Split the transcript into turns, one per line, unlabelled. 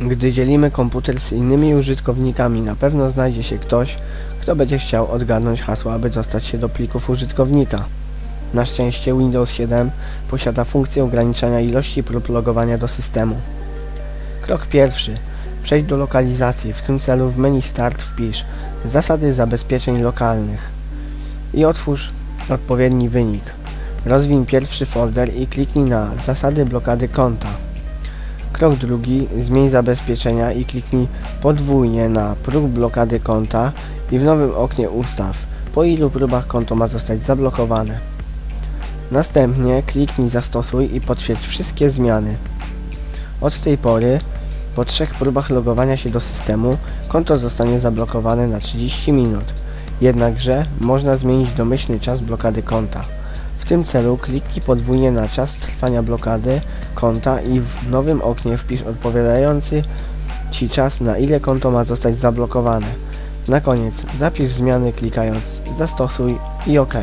Gdy dzielimy komputer z innymi użytkownikami, na pewno znajdzie się ktoś, kto będzie chciał odgadnąć hasło, aby dostać się do plików użytkownika. Na szczęście Windows 7 posiada funkcję ograniczania ilości prób logowania do systemu. Krok pierwszy. Przejdź do lokalizacji. W tym celu w menu Start wpisz Zasady zabezpieczeń lokalnych i otwórz odpowiedni wynik. Rozwiń pierwszy folder i kliknij na Zasady blokady konta. Krok drugi. Zmień zabezpieczenia i kliknij podwójnie na próg blokady konta i w nowym oknie ustaw, po ilu próbach konto ma zostać zablokowane. Następnie kliknij Zastosuj i potwierdź wszystkie zmiany. Od tej pory, po trzech próbach logowania się do systemu, konto zostanie zablokowane na 30 minut. Jednakże można zmienić domyślny czas blokady konta. W tym celu kliknij podwójnie na czas trwania blokady konta i w nowym oknie wpisz odpowiadający Ci czas, na ile konto ma zostać zablokowane. Na koniec zapisz zmiany klikając Zastosuj i OK.